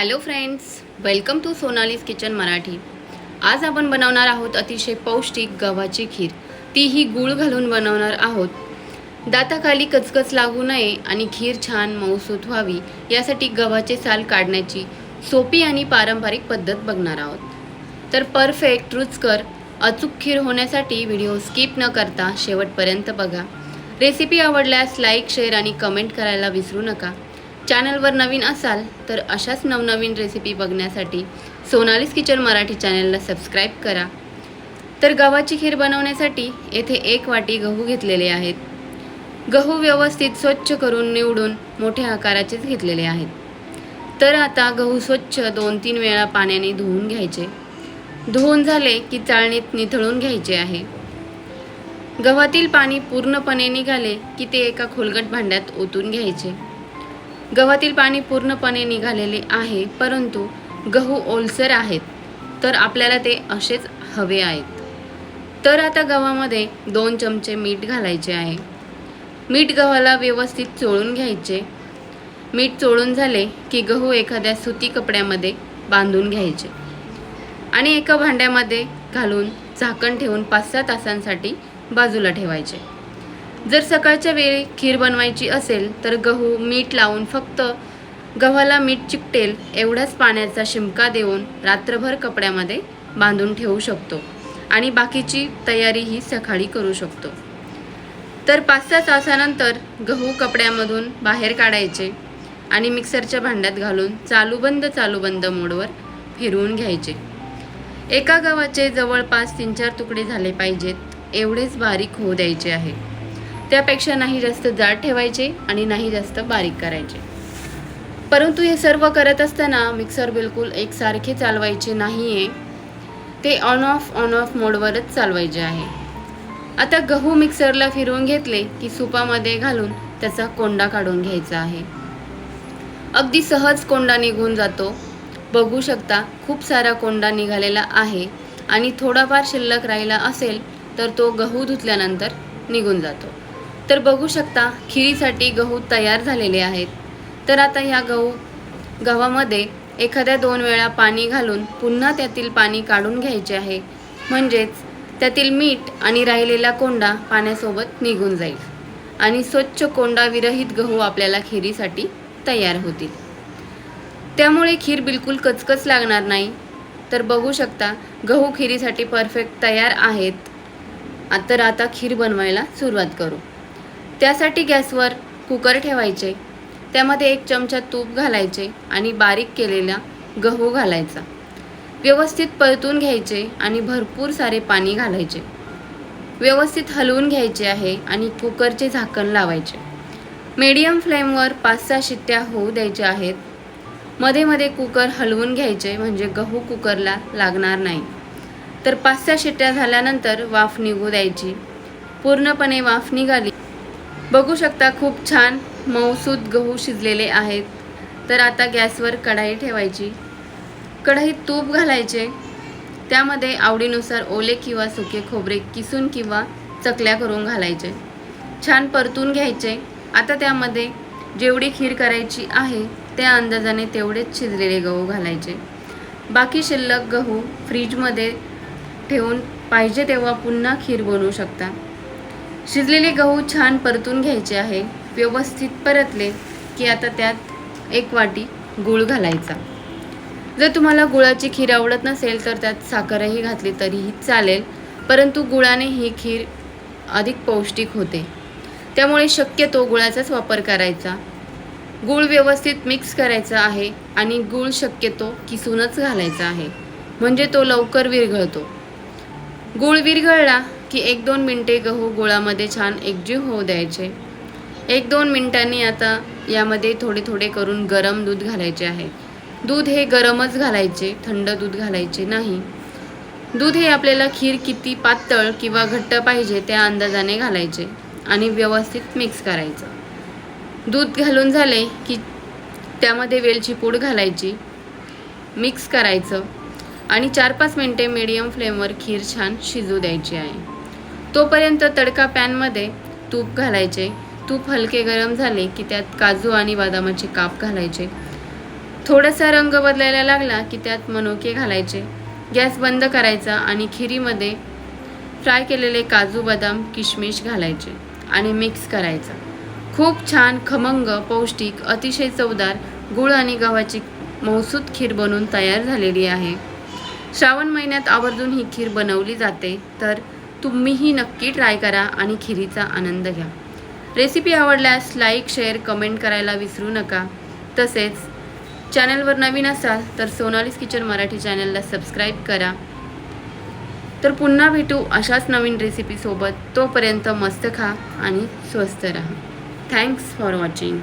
Hello friends welcome to Sonali's kitchen Marathi आज आपण बनवणार आहोत अतिशय पौष्टिक गव्हाची खीर. तीही गूळ घालून बनवणार आहोत. दाताखाली कचकच लागू नये आणि खीर छान मऊसूत व्हावी यासाठी गव्हाचे साल काढण्याची सोपी आणि पारंपरिक पद्धत बघणार आहोत. तर परफेक्ट रुचकर अचूक खीर होण्यासाठी व्हिडिओ स्किप न करता शेवटपर्यंत बघा. रेसिपी आवडल्यास लाईक शेअर आणि कमेंट करायला विसरू नका. चॅनलवर नवीन असाल तर अशाच नवनवीन रेसिपी बघण्यासाठी सोनालीस किचन मराठी चॅनलला सबस्क्राईब करा. तर गव्हाची खीर बनवण्यासाठी येथे एक वाटी गहू घेतलेले आहेत. गहू व्यवस्थित स्वच्छ करून निवडून मोठ्या आकाराचेच घेतलेले आहेत. तर आता गहू स्वच्छ दोन तीन वेळा पाण्याने धुवून घ्यायचे. धुवून झाले की चाळणीत निथळून घ्यायचे आहे. गव्हातील पाणी पूर्णपणे निघाले की ते एका खोलगट भांड्यात ओतून घ्यायचे. गव्हातील पाणी पूर्णपणे निघालेले आहे परंतु गहू ओलसर आहेत तर आपल्याला ते असेच हवे आहेत. तर आता गव्हामध्ये दोन चमचे मीठ घालायचे आहे. मीठ गव्हाला व्यवस्थित चोळून घ्यायचे. मीठ चोळून झाले की गहू एखाद्या सुती कपड्यामध्ये बांधून घ्यायचे आणि एका भांड्यामध्ये घालून झाकण ठेवून पाच सहा तासांसाठी बाजूला ठेवायचे. जर सकाळच्या वेळी खीर बनवायची असेल तर गहू मीठ लावून फक्त गव्हाला मीठ चिकटेल एवढ्याच पाण्याचा शिमका देऊन रात्रभर कपड्यामध्ये बांधून ठेवू शकतो आणि बाकीची तयारी ही सकाळी करू शकतो. तर पाच सहा तासानंतर गहू कपड्यामधून बाहेर काढायचे आणि मिक्सरच्या भांड्यात घालून चालू बंद चालू बंद मोडवर फिरवून घ्यायचे. एका गव्हाचे जवळपास तीन चार तुकडे झाले पाहिजेत एवढेच बारीक होऊ द्यायचे आहे. त्यापेक्षा नाही जास्त जाड ठेवायचे आणि नाही जास्त बारीक करायचे. परंतु हे सर्व करत असताना मिक्सर बिलकुल एकसारखे चालवायचे नाही आहे ते ऑन ऑफ ऑन ऑफ मोडवरच चालवायचे आहे. आता गहू मिक्सरला फिरवून घेतले की सुपामध्ये घालून त्याचा कोंडा काढून घ्यायचा आहे. अगदी सहज कोंडा निघून जातो. बघू शकता खूप सारा कोंडा निघालेला आहे आणि थोडाफार शिल्लक राहिला असेल तर तो गहू धुतल्यानंतर निघून जातो. तर बघू शकता खिरीसाठी गहू तयार झालेले आहेत. तर आता ह्या गहू गव्हामध्ये एखाद्या दोन वेळा पाणी घालून पुन्हा त्यातील पाणी काढून घ्यायचे आहे. म्हणजेच त्यातील मीठ आणि राहिलेला कोंडा पाण्यासोबत निघून जाईल आणि स्वच्छ कोंडा विरहित गहू आपल्याला खिरीसाठी तयार होतील. त्यामुळे खीर बिलकुल कचकच लागणार नाही. तर बघू शकता गहू खिरीसाठी परफेक्ट तयार आहेत. तर आता खीर बनवायला सुरुवात करू. त्यासाठी गॅसवर कुकर ठेवायचे. त्यामध्ये एक चमचा तूप घालायचे आणि बारीक केलेला गहू घालायचा. व्यवस्थित परतून घ्यायचे आणि भरपूर सारे पाणी घालायचे. व्यवस्थित हलवून घ्यायचे आहे आणि कुकरचे झाकण लावायचे. मीडियम फ्लेमवर पाच सहा शिट्ट्या होऊ द्यायच्या आहेत. मध्ये मध्ये कुकर हलवून घ्यायचे म्हणजे गहू कुकरला लागणार नाही. तर पाच सहा शिट्ट्या झाल्यानंतर वाफ निघू द्यायची. पूर्णपणे वाफ निघाली बघू शकता खूप छान मऊसूद गहू शिजलेले आहेत. तर आता गॅसवर कढाई ठेवायची. कढईत तूप घालायचे. त्यामध्ये आवडीनुसार ओले किंवा सुके खोबरे किसून किंवा चकल्या करून घालायचे. छान परतून घ्यायचे. आता त्यामध्ये जेवढी खीर करायची आहे त्या अंदाजाने तेवढेच शिजलेले गहू घालायचे. बाकी शिल्लक गहू फ्रीजमध्ये ठेवून पाहिजे तेव्हा पुन्हा खीर बनवू शकता. शिजलेले गहू छान परतून घ्यायचे आहे. व्यवस्थित परतले की आता त्यात एक वाटी गूळ घालायचा. जर तुम्हाला गुळाची खीर आवडत नसेल तर त्यात साखरही घातली तरीही चालेल परंतु गुळाने ही खीर अधिक पौष्टिक होते. त्यामुळे शक्यतो गुळाचाच वापर करायचा. गूळ व्यवस्थित मिक्स करायचा आहे आणि गूळ शक्यतो किसूनच घालायचा आहे. म्हणजे तो लवकर विरघळतो. गूळ विरघळला की एक दोन मिनटे गहू गुळामध्ये छान एकजीव होऊ द्यायचे. एक दोन मिनटांनी आता यामध्ये थोडे थोडे करून गरम दूध घालायचे आहे. दूध हे गरमच घालायचे थंड दूध घालायचे नाही. दूध हे आपल्याला खीर किती पातळ किंवा घट्ट पाहिजे त्या अंदाजाने घालायचे आणि व्यवस्थित मिक्स करायचं. दूध घालून झाले की त्यामध्ये वेलची पूड घालायची मिक्स करायचं आणि चार पाच मिनटे मीडियम फ्लेमवर खीर छान शिजू द्यायची आहे. तोपर्यंत तडका पॅनमध्ये तूप घालायचे. तूप हलके गरम झाले की त्यात काजू आणि बदामाचे काप घालायचे. थोडासा रंग बदलायला लागला की त्यात मनुके घालायचे. गॅस बंद करायचा आणि खिरीमध्ये फ्राय केलेले काजू बदाम किशमिश घालायचे आणि मिक्स करायचं. खूप छान खमंग पौष्टिक अतिशय चवदार गुळ आणि गव्हाची मौसूद खीर बनून तयार झालेली आहे. श्रावण महिन्यात आवर्जून ही खीर बनवली जाते. तर तुम्हीही नक्की ट्राय करा आणि खिरीचा आनंद घ्या. रेसिपी आवडल्यास लाईक शेअर कमेंट करायला विसरू नका. तसेच चॅनलवर नवीन असाल तर सोनालीस किचन मराठी चॅनलला सबस्क्राईब करा. तर पुन्हा भेटू अशाच नवीन रेसिपीसोबत तोपर्यंत मस्त खा आणि स्वस्त राहा. Thanks for watching.